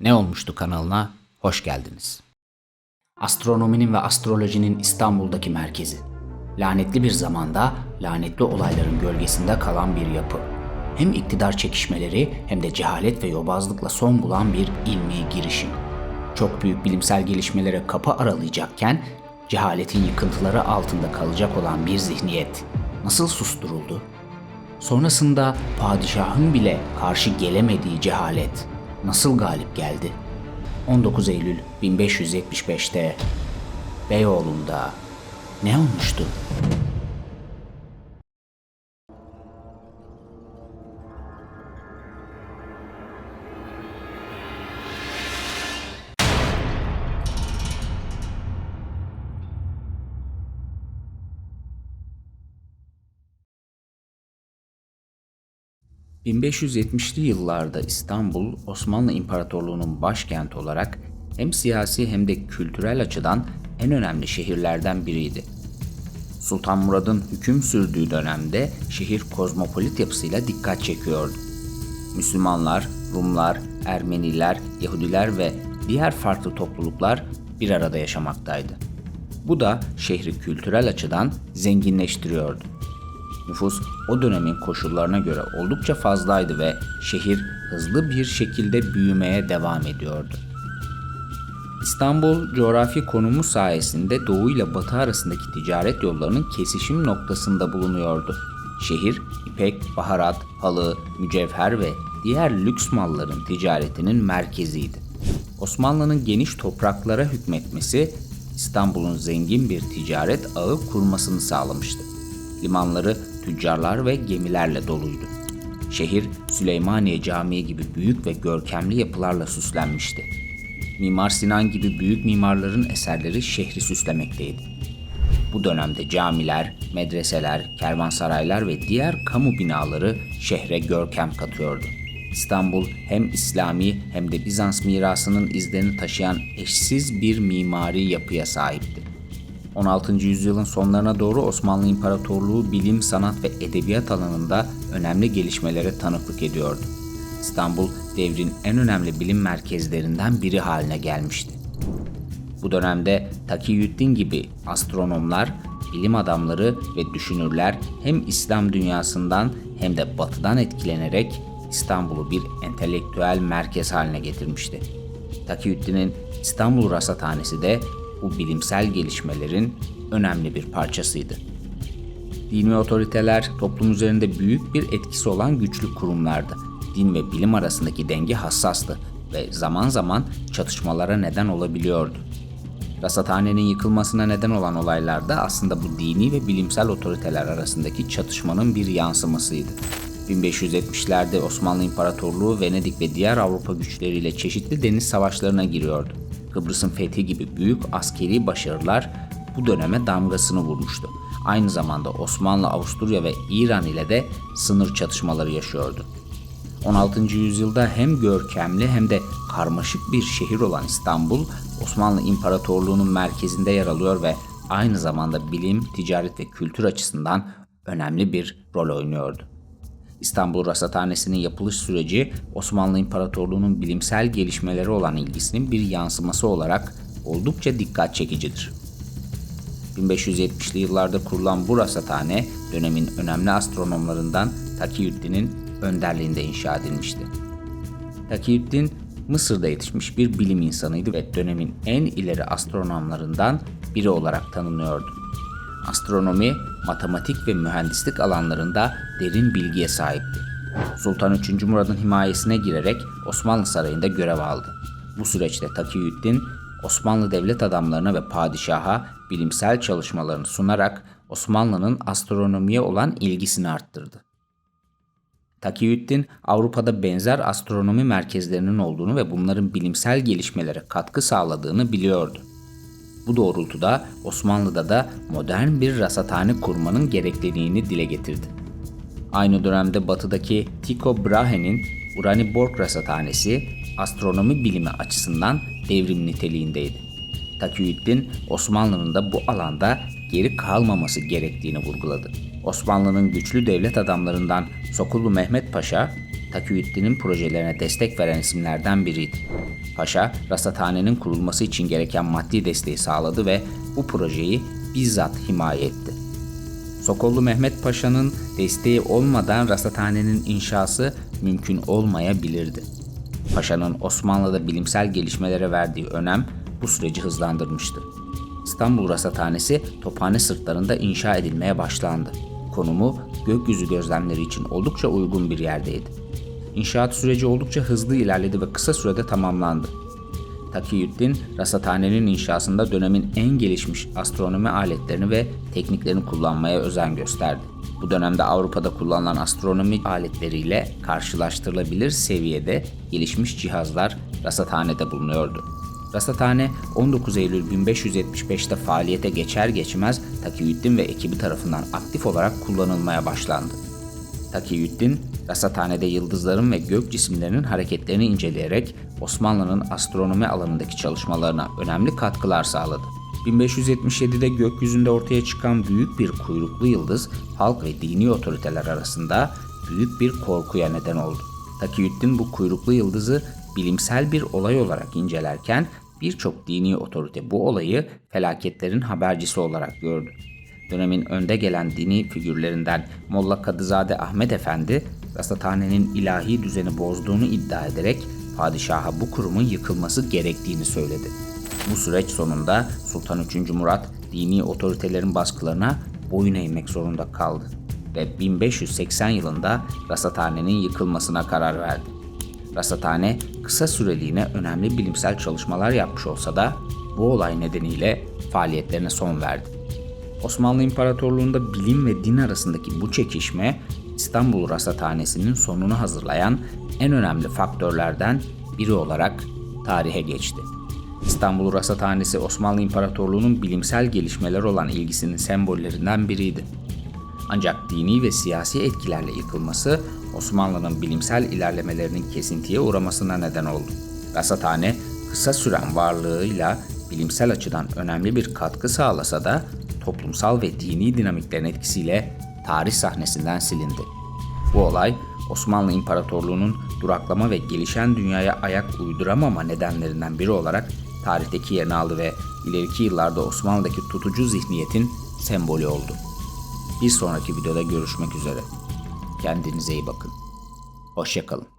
Ne Olmuştu kanalına hoş geldiniz. Astronominin ve astrolojinin İstanbul'daki merkezi. Lanetli bir zamanda lanetli olayların gölgesinde kalan bir yapı. Hem iktidar çekişmeleri hem de cehalet ve yobazlıkla son bulan bir ilmi girişim. Çok büyük bilimsel gelişmelere kapı aralayacakken cehaletin yıkıntıları altında kalacak olan bir zihniyet nasıl susturuldu? Sonrasında padişahın bile karşı gelemediği cehalet nasıl galip geldi? 19 Eylül 1575'te Beyoğlu'nda ne olmuştu? ...1570'li yıllarda İstanbul, Osmanlı İmparatorluğu'nun başkenti olarak hem siyasi hem de kültürel açıdan en önemli şehirlerden biriydi. Sultan Murad'ın hüküm sürdüğü dönemde şehir kozmopolit yapısıyla dikkat çekiyordu. Müslümanlar, Rumlar, Ermeniler, Yahudiler ve diğer farklı topluluklar bir arada yaşamaktaydı. Bu da şehri kültürel açıdan zenginleştiriyordu. Nüfus o dönemin koşullarına göre oldukça fazlaydı ve şehir hızlı bir şekilde büyümeye devam ediyordu. İstanbul coğrafi konumu sayesinde doğu ile batı arasındaki ticaret yollarının kesişim noktasında bulunuyordu. Şehir, ipek, baharat, halı, mücevher ve diğer lüks malların ticaretinin merkeziydi. Osmanlı'nın geniş topraklara hükmetmesi İstanbul'un zengin bir ticaret ağı kurmasını sağlamıştı. Limanları tüccarlar ve gemilerle doluydu. Şehir Süleymaniye Camii gibi büyük ve görkemli yapılarla süslenmişti. Mimar Sinan gibi büyük mimarların eserleri şehri süslemekteydi. Bu dönemde camiler, medreseler, kervansaraylar ve diğer kamu binaları şehre görkem katıyordu. İstanbul hem İslami hem de Bizans mirasının izlerini taşıyan eşsiz bir mimari yapıya sahipti. 16. yüzyılın sonlarına doğru Osmanlı İmparatorluğu bilim, sanat ve edebiyat alanında önemli gelişmelere tanıklık ediyordu. İstanbul devrin en önemli bilim merkezlerinden biri haline gelmişti. Bu dönemde Takiyüddin gibi astronomlar, bilim adamları ve düşünürler hem İslam dünyasından hem de batıdan etkilenerek İstanbul'u bir entelektüel merkez haline getirmişti. Takiyüddin'in İstanbul Rasathanesi de bu bilimsel gelişmelerin önemli bir parçasıydı. Dini otoriteler toplum üzerinde büyük bir etkisi olan güçlü kurumlardı. Din ve bilim arasındaki denge hassastı ve zaman zaman çatışmalara neden olabiliyordu. Rasathanenin yıkılmasına neden olan olaylar da aslında bu dini ve bilimsel otoriteler arasındaki çatışmanın bir yansımasıydı. 1570'lerde Osmanlı İmparatorluğu Venedik ve diğer Avrupa güçleriyle çeşitli deniz savaşlarına giriyordu. Kıbrıs'ın fethi gibi büyük askeri başarılar bu döneme damgasını vurmuştu. Aynı zamanda Osmanlı, Avusturya ve İran ile de sınır çatışmaları yaşıyordu. 16. yüzyılda hem görkemli hem de karmaşık bir şehir olan İstanbul, Osmanlı İmparatorluğu'nun merkezinde yer alıyor ve aynı zamanda bilim, ticaret ve kültür açısından önemli bir rol oynuyordu. İstanbul Rasathanesi'nin yapılış süreci Osmanlı İmparatorluğu'nun bilimsel gelişmeleri olan ilgisinin bir yansıması olarak oldukça dikkat çekicidir. 1570'li yıllarda kurulan bu rasathane dönemin önemli astronomlarından Takiyüddin'in önderliğinde inşa edilmişti. Takiyüddin Mısır'da yetişmiş bir bilim insanıydı ve dönemin en ileri astronomlarından biri olarak tanınıyordu. Astronomi, matematik ve mühendislik alanlarında derin bilgiye sahipti. Sultan 3. Murad'ın himayesine girerek Osmanlı Sarayı'nda görev aldı. Bu süreçte Takiyüddin, Osmanlı devlet adamlarına ve padişaha bilimsel çalışmalarını sunarak Osmanlı'nın astronomiye olan ilgisini arttırdı. Takiyüddin, Avrupa'da benzer astronomi merkezlerinin olduğunu ve bunların bilimsel gelişmelere katkı sağladığını biliyordu. Bu doğrultuda Osmanlı'da da modern bir rasathane kurmanın gerekliliğini dile getirdi. Aynı dönemde batıdaki Tycho Brahe'nin Uraniborg Rasathanesi astronomi bilimi açısından devrim niteliğindeydi. Takiyüddin Osmanlı'nın da bu alanda geri kalmaması gerektiğini vurguladı. Osmanlı'nın güçlü devlet adamlarından Sokullu Mehmet Paşa, Takiyüddin'in projelerine destek veren isimlerden biriydi. Paşa, rasathanenin kurulması için gereken maddi desteği sağladı ve bu projeyi bizzat himaye etti. Sokollu Mehmet Paşa'nın desteği olmadan rasathanenin inşası mümkün olmayabilirdi. Paşa'nın Osmanlı'da bilimsel gelişmelere verdiği önem bu süreci hızlandırmıştı. İstanbul Rasathanesi Tophane sırtlarında inşa edilmeye başlandı. Konumu gökyüzü gözlemleri için oldukça uygun bir yerdeydi. İnşaat süreci oldukça hızlı ilerledi ve kısa sürede tamamlandı. Takiyüddin, rasathanenin inşasında dönemin en gelişmiş astronomi aletlerini ve tekniklerini kullanmaya özen gösterdi. Bu dönemde Avrupa'da kullanılan astronomi aletleriyle karşılaştırılabilir seviyede gelişmiş cihazlar rasathanede bulunuyordu. Rasathane 19 Eylül 1575'te faaliyete geçer geçmez Takiyüddin ve ekibi tarafından aktif olarak kullanılmaya başlandı. Takiyüddin, rasathanede yıldızların ve gök cisimlerinin hareketlerini inceleyerek Osmanlı'nın astronomi alanındaki çalışmalarına önemli katkılar sağladı. 1577'de gökyüzünde ortaya çıkan büyük bir kuyruklu yıldız halk ve dini otoriteler arasında büyük bir korkuya neden oldu. Takiyüddin bu kuyruklu yıldızı bilimsel bir olay olarak incelerken birçok dini otorite bu olayı felaketlerin habercisi olarak gördü. Dönemin önde gelen dini figürlerinden Molla Kadızade Ahmet Efendi, rasathanenin ilahi düzeni bozduğunu iddia ederek padişaha bu kurumun yıkılması gerektiğini söyledi. Bu süreç sonunda Sultan 3. Murat dini otoritelerin baskılarına boyun eğmek zorunda kaldı ve 1580 yılında rasathanenin yıkılmasına karar verdi. Rasathane kısa süreliğine önemli bilimsel çalışmalar yapmış olsa da bu olay nedeniyle faaliyetlerine son verdi. Osmanlı İmparatorluğu'nda bilim ve din arasındaki bu çekişme İstanbul Rasathanesi'nin sonunu hazırlayan en önemli faktörlerden biri olarak tarihe geçti. İstanbul Rasathanesi Osmanlı İmparatorluğu'nun bilimsel gelişmeler olan ilgisinin sembollerinden biriydi. Ancak dini ve siyasi etkilerle yıkılması Osmanlı'nın bilimsel ilerlemelerinin kesintiye uğramasına neden oldu. Rasathane kısa süren varlığıyla bilimsel açıdan önemli bir katkı sağlasa da toplumsal ve dini dinamiklerin etkisiyle tarih sahnesinden silindi. Bu olay Osmanlı İmparatorluğu'nun duraklama ve gelişen dünyaya ayak uyduramama nedenlerinden biri olarak tarihteki yerini aldı ve ileriki yıllarda Osmanlı'daki tutucu zihniyetin sembolü oldu. Bir sonraki videoda görüşmek üzere. Kendinize iyi bakın. Hoşçakalın.